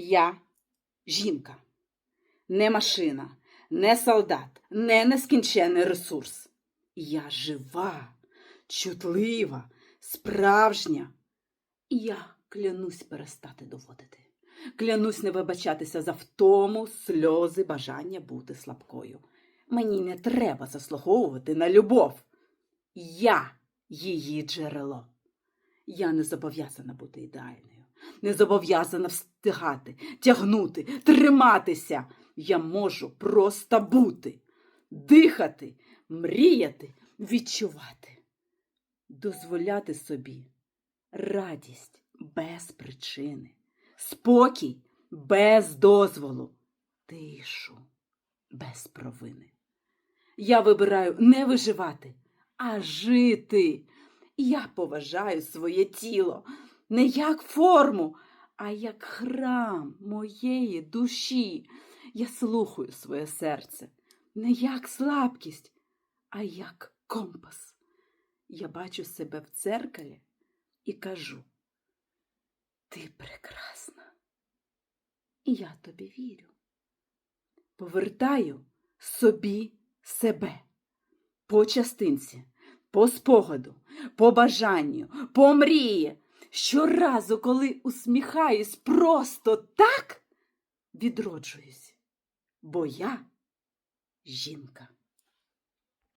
Я жінка, не машина, не солдат, не нескінчений ресурс. Я жива, чутлива, справжня. Я клянусь перестати доводити. Клянусь не вибачатися за втому, сльози, бажання бути слабкою. Мені не треба заслуговувати на любов. Я її джерело. Я не зобов'язана бути ідеальною, не зобов'язана встигати, тягнути, триматися. Я можу просто бути, дихати, мріяти, відчувати, дозволяти собі радість без причини, спокій без дозволу, тишу без провини. Я вибираю не виживати, а жити. Я поважаю своє тіло не як форму, а як храм моєї душі. Я слухаю своє серце не як слабкість, а як компас. Я бачу себе в дзеркалі і кажу: Ти прекрасна. І я тобі вірю. Повертаю собі себе по частинці, по спогаду, по бажанню, по мрії. Щоразу, коли усміхаюсь просто так, відроджуюсь, бо я жінка.